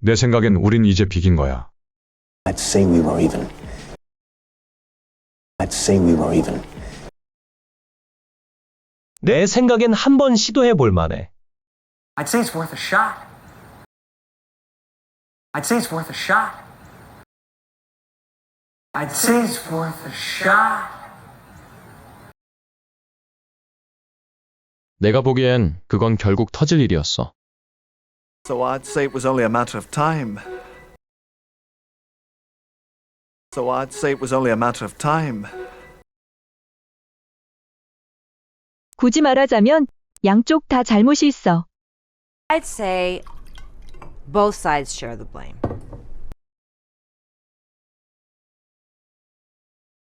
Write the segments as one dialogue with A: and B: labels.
A: 내 생각엔 우린 이제 비긴 거야.
B: I'd say we were even. I'd say we were even.
C: 내 생각엔 한 번 시도해 볼 만해.
D: I'd say it's worth a shot. I'd say it's worth a shot. I'd say it's worth a shot.
E: 내가 보기엔 그건 결국 터질 일이었어.
F: So I'd say it was only a matter of time. So I'd say it was only a matter of time.
G: 굳이 말하자면 양쪽 다 잘못이 있어.
H: I'd say both sides share the blame.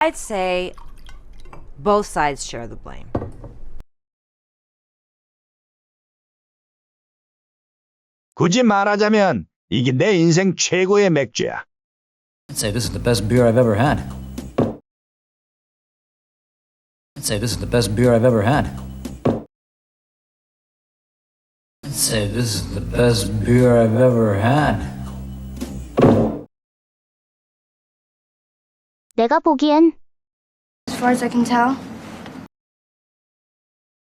H: I'd say both sides share the blame.
I: 굳이 말하자면 이게 내 인생 최고의 맥주야.
J: I'd say this is the best beer I've ever had. I'd say this is the best beer I've ever had. I'd say this is the best beer I've ever had.
K: 내가 보기엔
L: As far as I can tell.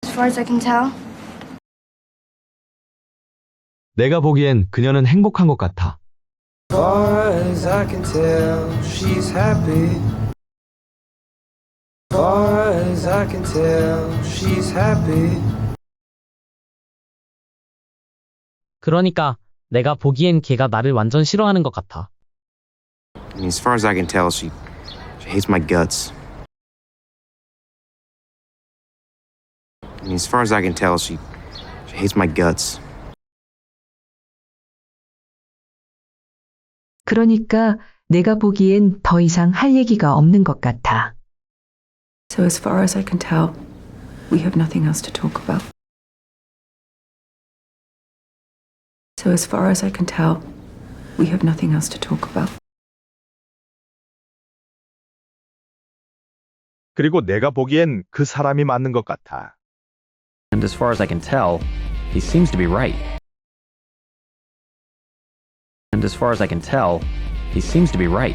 L: As far as I can tell.
C: 내가 보기엔 그녀는 행복한 것 같아.
D: Far as I can tell, she's happy. Far as I can tell, she's happy.
M: 그러니까 내가 보기엔 걔가 나를 완전 싫어하는 것 같아.
B: I mean, as far as I can tell, she, she hates my guts. I mean, as far as I can tell, she, she hates my guts.
G: 그러니까 내가 보기엔 더 이상 할 얘기가 없는 것 같아.
L: So, as far as I can tell, we have nothing else to talk about. So, as far as I can tell, we have nothing else to talk about.
I: 그리고 내가 보기엔 그 사람이 맞는 것 같아.
J: And as far as I can tell, he seems to be right. And as far as I can tell, he seems to be right.